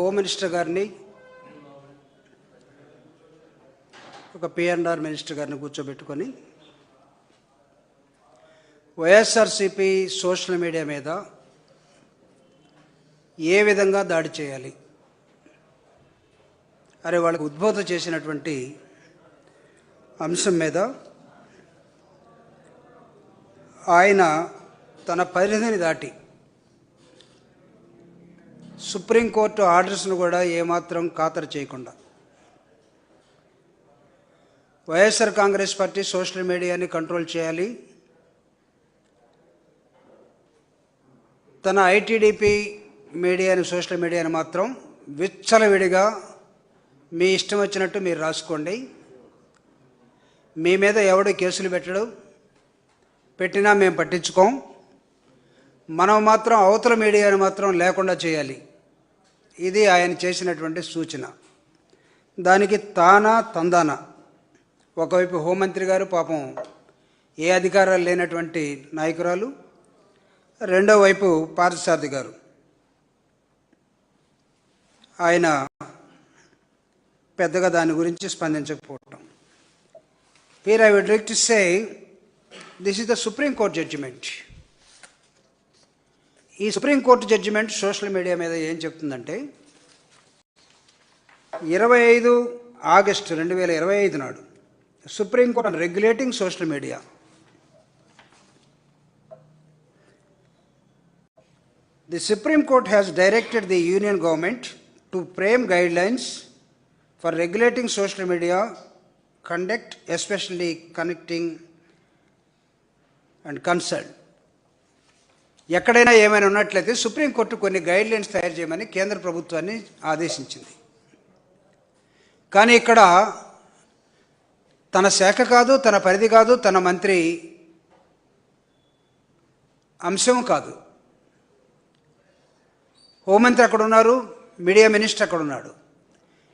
Home minister గారిని ఒక PNR minister గారిని కూర్చోబెట్టుకొని వైఎస్ఆర్సిపి సోషల్ మీడియా మీద ఏ విధంగా దాడి చేయాలి? అరే వాళ్ళకి ఉద్బోధ చేసినటువంటి అంశం మీద ఆయన తన పరిధిని దాటి సుప్రీంకోర్టు ఆర్డర్స్ను కూడా ఏమాత్రం ఖాతరు చేయకుండా. వైఎస్ఆర్ కాంగ్రెస్ పార్టీ సోషల్ మీడియాని కంట్రోల్ చేయాలి. తన ఐటీడీపీ మీడియాని సోషల్ మీడియాని మాత్రం విచ్చలవిడిగా మీ ఇష్టం వచ్చినట్టు మీరు రాసుకోండి. మీ మీద ఎవడు కేసులు పెట్టడు. పెట్టినా మేము పట్టించుకోం. మనం మాత్రం అవతల మీడియాని మాత్రం లేకుండా చేయాలి. ఇది ఆయన చేసినటువంటి సూచన. దానికి తానా తందానా. ఒకవైపు హోంమంత్రి గారు పాపం ఏ అధికారాలు లేనటువంటి నాయకురాలు రెండో వైపు పార్థసారథి గారు. ఆయన పెద్దగా దాని గురించి స్పందించకపోవటం. We're I would like to say this is the Supreme Court judgement ఈ Supreme Court judgement social media మీద ఏం చెప్తుందంటే ఇరవై ఐదు ఆగస్టు రెండు వేల ఇరవై ఐదు నాడు Supreme Court regulating social media the Supreme Supreme Court has directed the union government to frame guidelines for regulating social media conduct especially connecting and concern ఎక్కడైనా ఏమైనా ఉన్నట్లయితే సుప్రీంకోర్టు కొన్ని గైడ్లైన్స్ తయారు చేయమని కేంద్ర ప్రభుత్వాన్ని ఆదేశించింది. కానీ ఇక్కడ తన శాఖ కాదు తన పరిధి కాదు తన మంత్రి అంశం కాదు. హోంమంత్రి అక్కడ ఉన్నారు? మీడియా మినిస్టర్ అక్కడ ఉన్నాడు?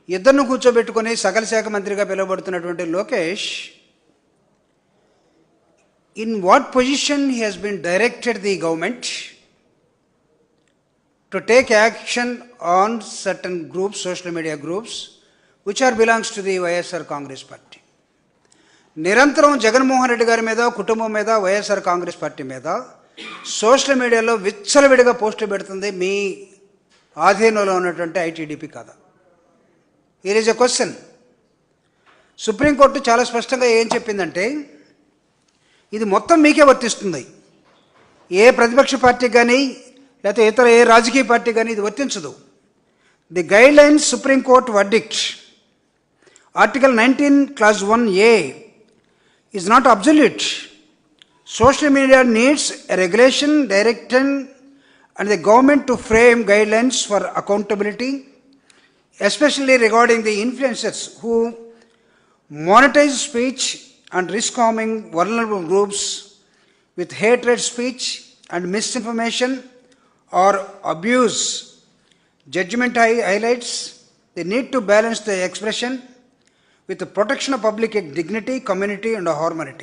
ఇద్దరిని కూర్చోబెట్టుకొని సకల శాఖ మంత్రిగా పిలువబడుతున్నటువంటి Lokesh in what position he has been directed the government to take action on certain groups social media groups which are belongs to the YSR Congress Party నిరంతరం జగన్మోహన్ రెడ్డి గారి మీద కుటుంబం మీద వైఎస్ఆర్ కాంగ్రెస్ పార్టీ మీద సోషల్ మీడియాలో విచ్చలవిడిగా పోస్టులు పెడుతుంది మీ ఆధీనంలో ఉన్నటువంటి ఐటీడీపీ కథ it is a question Supreme Court చాలా స్పష్టంగా ఏం చెప్పిందంటే ఇది మొత్తం మీకే వర్తిస్తుంది. ఏ ప్రతిపక్ష పార్టీ కానీ లేకపోతే ఇతర ఏ రాజకీయ పార్టీ కానీ ఇది వర్తించదు. The guidelines Supreme Court verdict. Article nineteen clause one A is not absolute social media needs regulation direction and the government to frame guidelines for accountability especially regarding the influencers who monetise speech and risk harming vulnerable groups with hatred speech and misinformation or abuse. Judgment highlights the need to balance the expression with the protection of public dignity community and harmony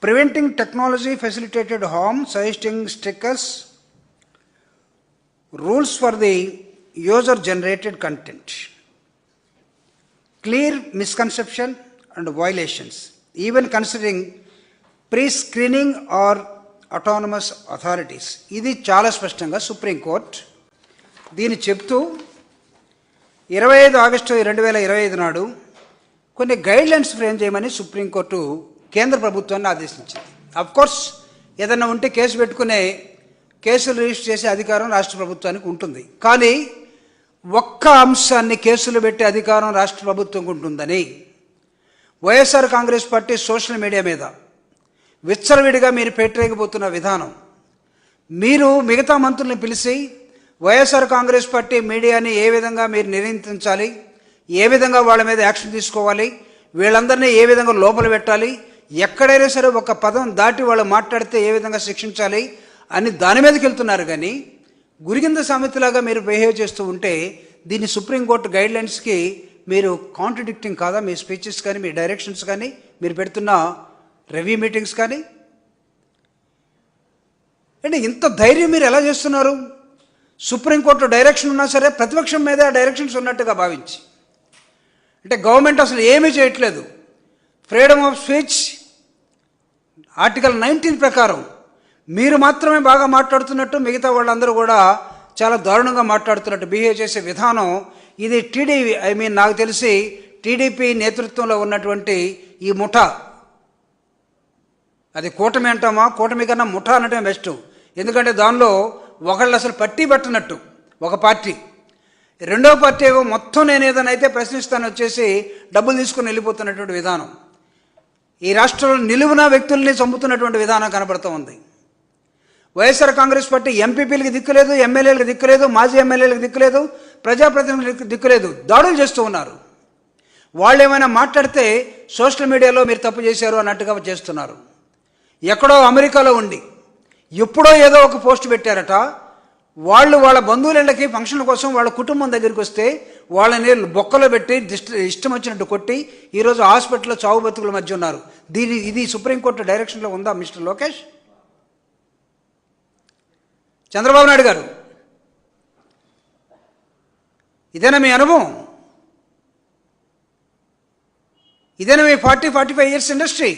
preventing technology facilitated harm, suggesting stickers, rules for the user generated content, clear misconception and violations, even considering pre screening or autonomous authorities ఇది చాలా స్పష్టంగా supreme court దీన్ని చెప్తూ ఇరవై ఐదు August రెండు వేల ఇరవై ఐదు నాడు కొన్ని గైడ్లైన్స్ ఫ్రేమ్ చేయమని సుప్రీంకోర్టు కేంద్ర ప్రభుత్వాన్ని ఆదేశించింది. అఫ్కోర్స్ ఏదన్నా ఉంటే కేసు పెట్టుకునే కేసులు రిజిస్టర్ చేసే అధికారం రాష్ట్ర ప్రభుత్వానికి ఉంటుంది. కానీ ఒక్క అంశాన్ని కేసులు పెట్టే అధికారం రాష్ట్ర ప్రభుత్వంకి ఉంటుందని YSR Congress party social media మీద విచ్చలవిడిగా మీరు పెట్టలేకపోతున్న విధానం. మీరు మిగతా మంత్రుల్ని పిలిచి వైఎస్ఆర్ కాంగ్రెస్ పార్టీ మీడియాని ఏ విధంగా మీరు నియంత్రించాలి ఏ విధంగా వాళ్ళ మీద యాక్షన్ తీసుకోవాలి వీళ్ళందరినీ ఏ విధంగా లోపల పెట్టాలి ఎక్కడైనా సరే ఒక పదం దాటి వాళ్ళు మాట్లాడితే ఏ విధంగా శిక్షించాలి అని దాని మీదకి వెళ్తున్నారు కానీ గురికింద సామెతలాగా మీరు బిహేవ్ చేస్తూ ఉంటే దీన్ని సుప్రీంకోర్టు గైడ్లైన్స్కి మీరు కాంట్రడిక్టింగ్ కాదా? మీ స్పీచెస్ కానీ మీ డైరెక్షన్స్ కానీ మీరు పెడుతున్న రివ్యూ మీటింగ్స్ కానీ? అంటే ఇంత ధైర్యం మీరు ఎలా చేస్తున్నారు? సుప్రీంకోర్టు డైరెక్షన్ ఉన్నా సరే ప్రతిపక్షం మీదే ఆ డైరెక్షన్స్ ఉన్నట్టుగా భావించి. అంటే గవర్నమెంట్ అసలు ఏమీ చేయట్లేదు. Freedom of speech article nineteen ప్రకారం మీరు మాత్రమే బాగా మాట్లాడుతున్నట్టు మిగతా వాళ్ళందరూ కూడా చాలా దారుణంగా మాట్లాడుతున్నట్టు బిహేవ్ చేసే విధానం ఇది టీడీపీ ఐ మీన్ నాకు తెలిసి టీడీపీ నేతృత్వంలో ఉన్నటువంటి ఈ ముఠా. అది కూటమి అంటామా? కూటమి కన్నా ముఠా అనటమే బెస్ట్ ఎందుకంటే దానిలో ఒకళ్ళు అసలు పట్టి పట్టినట్టు ఒక పార్టీ. రెండో పార్టీ ఏమో మొత్తం నేను ఏదైనా అయితే ప్రశ్నిస్తాను వచ్చేసి డబ్బులు తీసుకుని వెళ్ళిపోతున్నటువంటి విధానం. ఈ రాష్ట్రంలో నిలువున వ్యక్తుల్ని చంపుతున్నటువంటి విధానం కనబడుతూ ఉంది. వైఎస్ఆర్ కాంగ్రెస్ పార్టీ ఎంపీపీలకు దిక్కులేదు ఎమ్మెల్యేలకు దిక్కులేదు మాజీ ఎమ్మెల్యేలకు దిక్కులేదు ప్రజాప్రతినిధులకు దిక్కులేదు దాడులు చేస్తూ ఉన్నారు. వాళ్ళు ఏమైనా మాట్లాడితే సోషల్ మీడియాలో మీరు తప్పు చేశారు అన్నట్టుగా చేస్తున్నారు. ఎక్కడో అమెరికాలో ఉండి ఎప్పుడో ఏదో ఒక పోస్ట్ పెట్టారట. వాళ్ళు వాళ్ళ బంధువులకి ఫంక్షన్ల కోసం వాళ్ళ కుటుంబం దగ్గరికి వస్తే వాళ్ళని బొక్కలో పెట్టి దిష్ట ఇష్టం వచ్చినట్టు కొట్టి ఈరోజు హాస్పిటల్లో చావు బతుకుల మధ్య ఉన్నారు. దీని ఇది సుప్రీంకోర్టు డైరెక్షన్లో ఉందా మిస్టర్ లోకేష్? చంద్రబాబు నాయుడు గారు ఇదేనా మీ అనుభవం? ఇదేనా మీ forty forty five years industry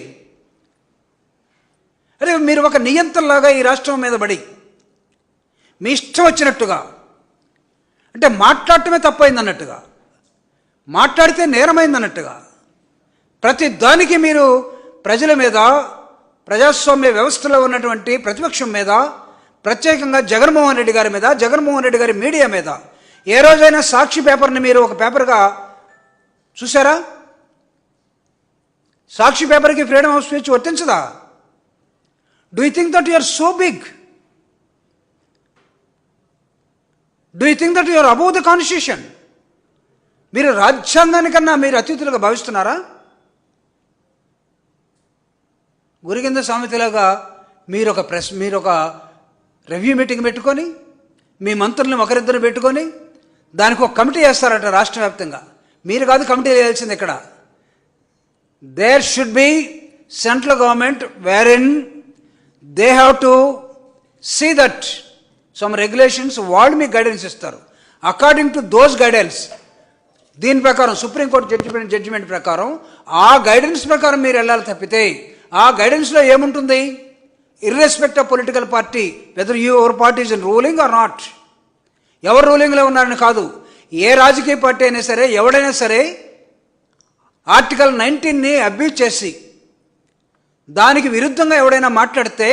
అరే మీరు ఒక నియంత్రణలాగా ఈ రాష్ట్రం మీద పడి మీ ఇష్టం వచ్చినట్టుగా అంటే మాట్లాడటమే తప్పైంది అన్నట్టుగా మాట్లాడితే నేరమైంది అన్నట్టుగా ప్రతి దానికి మీరు ప్రజల మీద ప్రజాస్వామ్య వ్యవస్థలో ఉన్నటువంటి ప్రతిపక్షం మీద ప్రత్యేకంగా జగన్మోహన్ రెడ్డి గారి మీద జగన్మోహన్ రెడ్డి గారి మీడియా మీద ఏ రోజైనా సాక్షి పేపర్ని మీరు ఒక పేపర్గా చూసారా సాక్షి పేపర్కి freedom of speech వర్తించదా? Do you think that you are so big do you think that you are above the constitution మీరు రాజ్యాంగానికన్నా మీరు అతిథులుగా భావిస్తున్నారా? గురికింద సామెతలాగా మీరు ఒక ప్రెస్ మీరు ఒక రివ్యూ మీటింగ్ పెట్టుకొని మీ మంత్రులను ఒకరిద్దరు పెట్టుకొని దానికి ఒక కమిటీ వేస్తారట రాష్ట్ర వ్యాప్తంగా. మీరు కాదు కమిటీ వేయాల్సింది ఇక్కడ. There should be central government wherein they have to see that some regulations వాళ్ళు మీకు గైడెన్స్ ఇస్తారు. అకార్డింగ్ టు దోస్ గైడెన్స్ దీని ప్రకారం సుప్రీంకోర్టు జడ్జిమెంట్ జడ్జిమెంట్ ప్రకారం ఆ గైడెన్స్ ప్రకారం మీరు వెళ్ళాలి తప్పితే ఆ గైడెన్స్లో ఏముంటుంది? Irrespective of political party whether you our party is in ruling or not ఎవరు రూలింగ్లో ఉన్నారని కాదు. ఏ రాజకీయ పార్టీ అయినా సరే ఎవడైనా సరే ఆర్టికల్ నైన్టీన్ని అబ్యూజ్ చేసి దానికి విరుద్ధంగా ఎవడైనా మాట్లాడితే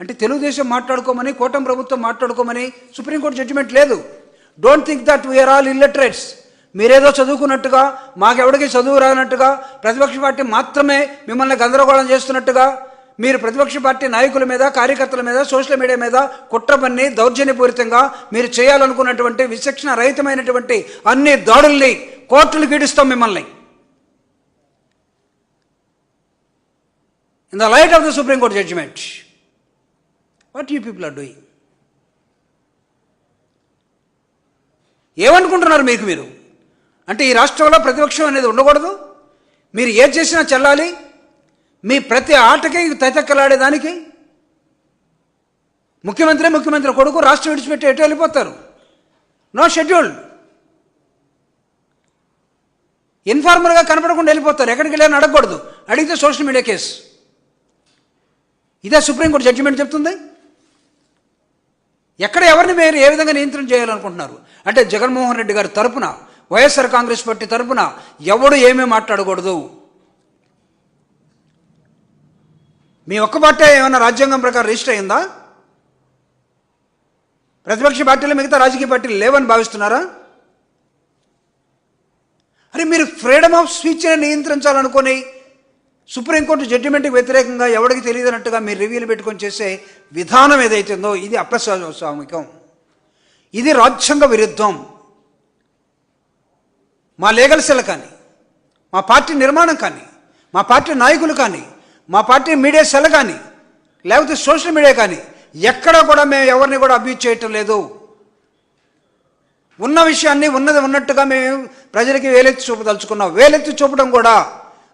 అంటే తెలుగుదేశం మాట్లాడుకోమని కూటమి ప్రభుత్వం మాట్లాడుకోమని సుప్రీంకోర్టు జడ్జిమెంట్ లేదు. Don't think that we are all illiterates మీరేదో చదువుకున్నట్టుగా మాకెవడికి చదువు రానట్టుగా ప్రతిపక్ష పార్టీ మాత్రమే మిమ్మల్ని గందరగోళం చేస్తున్నట్టుగా మీరు ప్రతిపక్ష పార్టీ నాయకుల మీద కార్యకర్తల మీద సోషల్ మీడియా మీద కుట్రపన్ని దౌర్జన్యపూరితంగా మీరు చేయాలనుకున్నటువంటి విచక్షణ రహితమైనటువంటి అన్ని దాడుల్ని కోర్టులు గీడిస్తాం మిమ్మల్ని. In the light of the Supreme Court judgement what you people are doing ఏమనుకుంటున్నారు మీకు మీరు? అంటే ఈ రాష్ట్రంలో ప్రతిపక్షం అనేది ఉండకూడదు. మీరు ఏది చేసినా చెల్లాలి. మీ ప్రతి ఆటకి తైతక్కలాడేదానికి ముఖ్యమంత్రి ముఖ్యమంత్రి కొడుకు రాష్ట్రం విడిచిపెట్టి ఎటు వెళ్ళిపోతారు? No schedule. ఇన్ఫార్మల్గా కనపడకుండా వెళ్ళిపోతారు. ఎక్కడికి వెళ్ళని అడగకూడదు. అడిగితే సోషల్ మీడియా కేసు. ఇదే సుప్రీంకోర్టు జడ్జిమెంట్ చెప్తుంది. ఎక్కడ ఎవరిని మీరు ఏ విధంగా నియంత్రణ చేయాలనుకుంటున్నారు? అంటే జగన్మోహన్ రెడ్డి గారి తరపున వైఎస్ఆర్ కాంగ్రెస్ పార్టీ తరపున ఎవడు ఏమీ మాట్లాడకూడదు? మీ ఒక్క పార్టీ ఏమైనా రాజ్యాంగం ప్రకారం రిజిస్టర్ అయిందా? ప్రతిపక్ష పార్టీలు మిగతా రాజకీయ పార్టీలు లేవని భావిస్తున్నారా? అరే మీరు ఫ్రీడమ్ ఆఫ్ స్పీచ్ని నియంత్రించాలనుకొని సుప్రీంకోర్టు జడ్జిమెంట్కి వ్యతిరేకంగా ఎవరికి తెలియదన్నట్టుగా మీరు రివ్యూలు పెట్టుకొని చేసే విధానం ఏదైతుందో ఇది అప్రస్వామికం. ఇది రాజ్యాంగ విరుద్ధం. మా లీగల్ సెల్ కానీ మా పార్టీ నిర్మాణం కానీ మా పార్టీ నాయకులు కానీ మా పార్టీ మీడియా సెల కానీ లేకపోతే సోషల్ మీడియా కానీ ఎక్కడ కూడా మేము ఎవరిని కూడా అబ్యూజ్ చేయటం లేదు. ఉన్న విషయాన్ని ఉన్నది ఉన్నట్టుగా మేము ప్రజలకి వేలెత్తి చూపదలుచుకున్నాం. వేలెత్తి చూపడం కూడా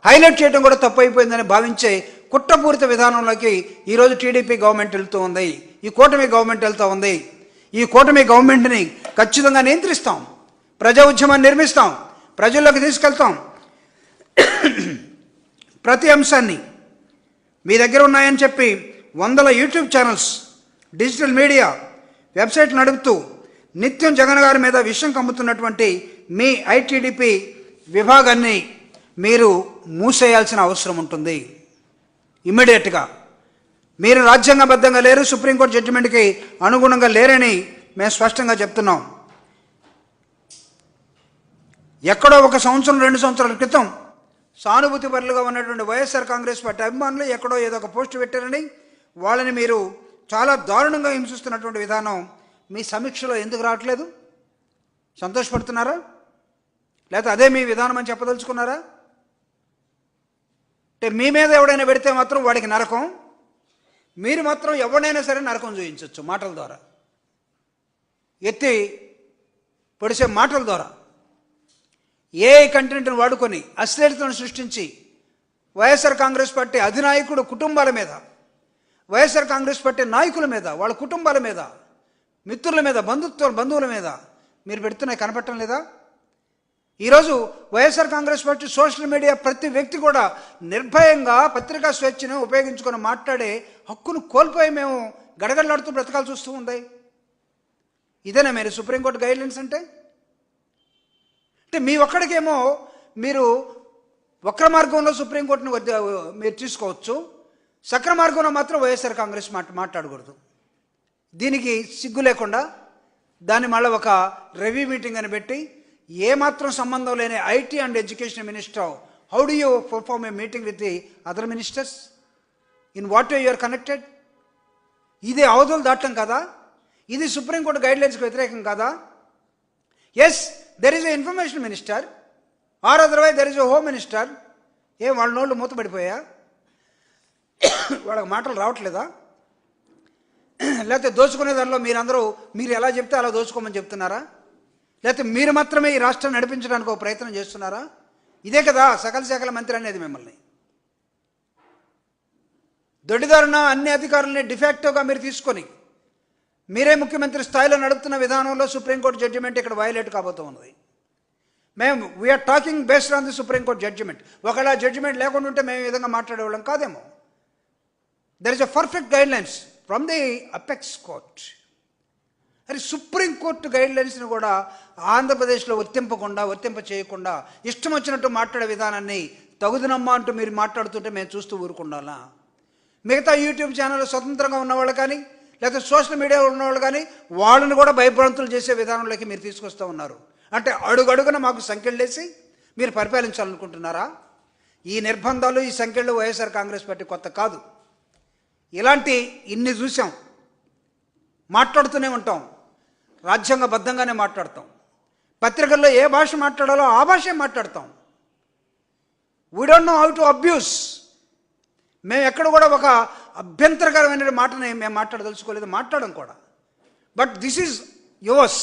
హైలైట్ చేయడం కూడా తప్పు అయిపోయిందని భావించే కుట్రపూరిత విధానంలోకి ఈరోజు టీడీపీ గవర్నమెంట్ వెళ్తూ ఉంది. ఈ కూటమి గవర్నమెంట్ వెళ్తూ ఉంది. ఈ కూటమి గవర్నమెంట్ని ఖచ్చితంగా నియంత్రిస్తాం. ప్రజా ఉద్యమాన్ని నిర్మిస్తాం. ప్రజల్లోకి తీసుకెళ్తాం. ప్రతి అంశాన్ని మీ దగ్గర ఉన్నాయని చెప్పి వందల YouTube channels digital media website నడుపుతూ నిత్యం జగన్ గారి మీద విషయం కమ్ముతున్నటువంటి మీ ఐటీడీపీ విభాగాన్ని మీరు మూసేయాల్సిన అవసరం ఉంటుంది. ఇమ్మీడియట్గా. మీరు రాజ్యాంగబద్ధంగా లేరు సుప్రీంకోర్టు జడ్జిమెంట్కి అనుగుణంగా లేరని మేము స్పష్టంగా చెప్తున్నాం. ఎక్కడో ఒక సంవత్సరం రెండు సంవత్సరాల క్రితం సానుభూతి పరులుగా ఉన్నటువంటి వైఎస్ఆర్ కాంగ్రెస్ పార్టీ అభిమానులు ఎక్కడో ఏదో ఒక పోస్ట్ పెట్టారని వాళ్ళని మీరు చాలా దారుణంగా హింసిస్తున్నటువంటి విధానం మీ సమీక్షలో ఎందుకు రావట్లేదు? సంతోషపడుతున్నారా? లేకపోతే అదే మీ విధానం అని చెప్పదలుచుకున్నారా? అంటే మీ మీద ఎవడైనా పెడితే మాత్రం వాడికి నరకం. మీరు మాత్రం ఎవడైనా సరే నరకం చూపించవచ్చు మాటల ద్వారా. ఎత్తి పొడిసే మాటల ద్వారా. ఏ కంటెంట్ను వాడుకొని అశ్లీలతను సృష్టించి వైఎస్ఆర్ కాంగ్రెస్ పార్టీ అధినాయకుడు కుటుంబాల మీద వైఎస్ఆర్ కాంగ్రెస్ పార్టీ నాయకుల మీద వాళ్ళ కుటుంబాల మీద మిత్రుల మీద బంధుత్వ బంధువుల మీద మీరు పెడుతున్నాయి కనపడటం లేదా? ఈరోజు YSR Congress party social media ప్రతి వ్యక్తి కూడా నిర్భయంగా పత్రికా స్వేచ్ఛను ఉపయోగించుకొని మాట్లాడే హక్కును కోల్పోయి మేము గడగడలాడుతూ బ్రతకాల్సి వస్తూ ఉంది. ఇదేనా మీరు సుప్రీంకోర్టు గైడ్లైన్స్ అంటే? అంటే మీ ఒక్కడికేమో మీరు వక్ర మార్గంలో సుప్రీంకోర్టును మీరు తీసుకోవచ్చు. సక్ర మార్గంలో మాత్రం వైఎస్ఆర్ కాంగ్రెస్ మాట మాట్లాడకూడదు. దీనికి సిగ్గు లేకుండా దాన్ని మళ్ళీ ఒక రివ్యూ మీటింగ్ అని పెట్టి ఏమాత్రం సంబంధం లేని IT and education minister how do you perform a meeting with the other ministers in what you are connected ఇది అవధులు దాటం కదా? ఇది సుప్రీంకోర్టు గైడ్లైన్స్కి వ్యతిరేకం కదా? Yes there is a information minister or otherwise there is a home minister ఏం వాళ్ళ నోళ్ళు మూతపడిపోయా వాళ్ళకి మాటలు రావట్లేదా? లేకపోతే దోచుకునే దానిలో మీరందరూ మీరు ఎలా చెప్తే అలా దోచుకోమని చెప్తున్నారా? లేకపోతే మీరు మాత్రమే ఈ రాష్ట్రాన్ని నడిపించడానికి ఒక ప్రయత్నం చేస్తున్నారా? ఇదే కదా సకల శాఖల మంత్రి అనేది మిమ్మల్ని. దొడ్డిదారున అన్ని అధికారులని డిఫాక్టోగా మీరు తీసుకొని మీరే ముఖ్యమంత్రి స్థాయిలో నడుపుతున్న విధానంలో సుప్రీంకోర్టు జడ్జిమెంట్ ఇక్కడ వయలేట్ కాబోతూ ఉన్నది. మేము we are talking based on the Supreme Court judgement ఒకవేళ జడ్జిమెంట్ లేకుండా ఉంటే మేము ఈ విధంగా మాట్లాడేవాళ్ళం కాదేమో. There is a perfect guidelines from the apex court అది సుప్రీంకోర్టు గైడ్ లైన్స్ని కూడా ఆంధ్రప్రదేశ్లో వర్తింపకుండా వర్తింప చేయకుండా ఇష్టం వచ్చినట్టు మాట్లాడే విధానాన్ని తగుదనమ్మా అంటూ మీరు మాట్లాడుతుంటే మేము చూస్తూ ఊరుకుండాలా? మిగతా యూట్యూబ్ ఛానల్ స్వతంత్రంగా ఉన్నవాళ్ళు కానీ లేకపోతే సోషల్ మీడియాలో ఉన్నవాళ్ళు కానీ వాళ్ళని కూడా భయభ్రాంతులు చేసే విధానంలోకి మీరు తీసుకొస్తూ ఉన్నారు. అంటే అడుగడుగున మాకు సంఖ్యలేసి మీరు పరిపాలించాలనుకుంటున్నారా? ఈ నిర్బంధాలు ఈ సంఖ్యలు వైఎస్ఆర్ కాంగ్రెస్ పార్టీ కొత్త కాదు. ఇలాంటి ఇన్ని చూసాం. మాట్లాడుతూనే ఉంటాం. రాజ్యాంగబద్ధంగానే మాట్లాడతాం. పత్రికల్లో ఏ భాష మాట్లాడాలో ఆ భాషే మాట్లాడతాం. We don't know how to abuse మేము ఎక్కడ కూడా ఒక అభ్యంతరకరమైన మాటని మేము మాట్లాడదలుచుకోలేదు మాట్లాడడం కూడా. బట్ దిస్ ఈజ్ యువర్స్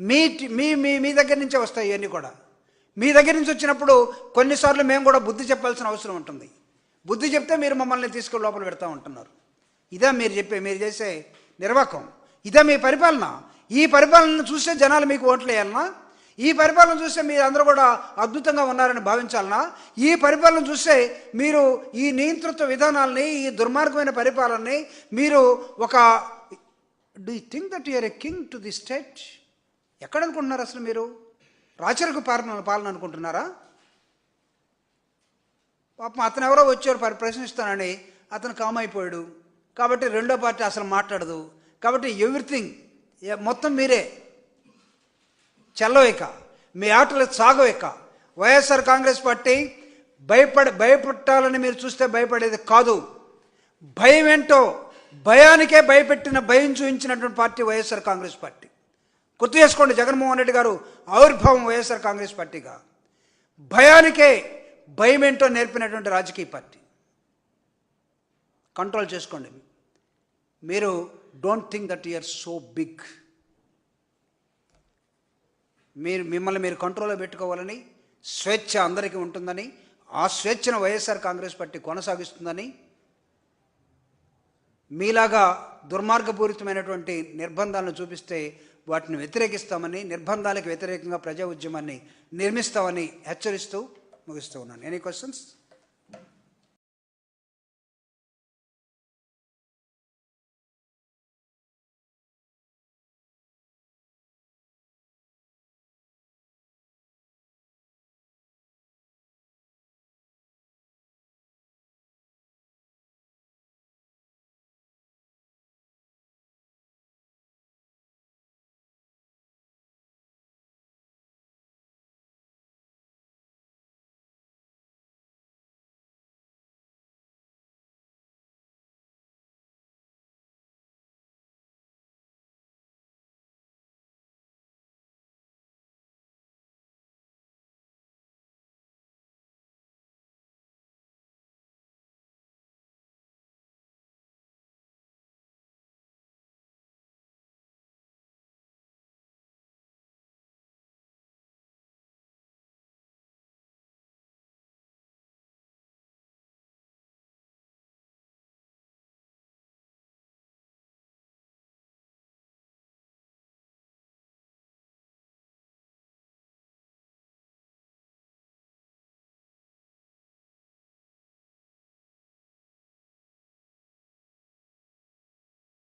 మీ మీ మీ మీ దగ్గర నుంచే వస్తాయి ఇవన్నీ కూడా. మీ దగ్గర నుంచి వచ్చినప్పుడు కొన్నిసార్లు మేము కూడా బుద్ధి చెప్పాల్సిన అవసరం ఉంటుంది. బుద్ధి చెప్తే మీరు మమ్మల్ని తీసుకుని లోపల పెడతా ఉంటున్నారు. ఇదే మీరు చెప్పే మీరు చేసే నిర్వాహకం ఇదే మీ పరిపాలన. ఈ పరిపాలన చూస్తే జనాలు మీకు ఓట్లు వేయాలన్నా ఈ పరిపాలన చూస్తే మీరు అందరూ కూడా అద్భుతంగా ఉన్నారని భావించాలనా? ఈ పరిపాలన చూస్తే మీరు ఈ నియంతృత్వ విధానాల్ని ఈ దుర్మార్గమైన పరిపాలనని మీరు ఒక do you think that you are a king to the state ఎక్కడ అనుకుంటున్నారు అసలు మీరు? రాచరకు పాలన పాలన అనుకుంటున్నారా? పాపం అతను ఎవరో వచ్చారు ప్రశ్నిస్తానని అతను కామ్ అయిపోయాడు కాబట్టి రెండో పార్టీ అసలు మాట్లాడదు. కాబట్టి ఎవ్రీథింగ్ మొత్తం మీరే. చెల్లవిక మీ ఆటలు సాగవిక. వైఎస్ఆర్ కాంగ్రెస్ పార్టీ భయపడ భయపెట్టాలని మీరు చూస్తే భయపడేది కాదు. భయం ఏంటో భయానికే భయపెట్టిన భయం చూపించినటువంటి పార్టీ వైఎస్ఆర్ కాంగ్రెస్ పార్టీ. గుర్తు చేసుకోండి జగన్మోహన్ రెడ్డి గారు ఆవిర్భావం వైఎస్ఆర్ కాంగ్రెస్ పార్టీగా. భయానికే భయం ఏంటో నేర్పినటువంటి రాజకీయ పార్టీ. కంట్రోల్ చేసుకోండి. మీరు don't think that you are so big. మీరు మిమ్మల్ని మీరు కంట్రోల్లో పెట్టుకోవాలని స్వేచ్ఛ అందరికీ ఉంటుందని ఆ స్వేచ్ఛను వైఎస్ఆర్ కాంగ్రెస్ పార్టీ కొనసాగిస్తుందని మీలాగా దుర్మార్గపూరితమైనటువంటి నిర్బంధాలను చూపిస్తే వాటిని వ్యతిరేకిస్తామని నిర్బంధాలకు వ్యతిరేకంగా ప్రజా ఉద్యమాన్ని నిర్మిస్తామని హెచ్చరిస్తూ ముగిస్తూ ఉన్నాను. Any questions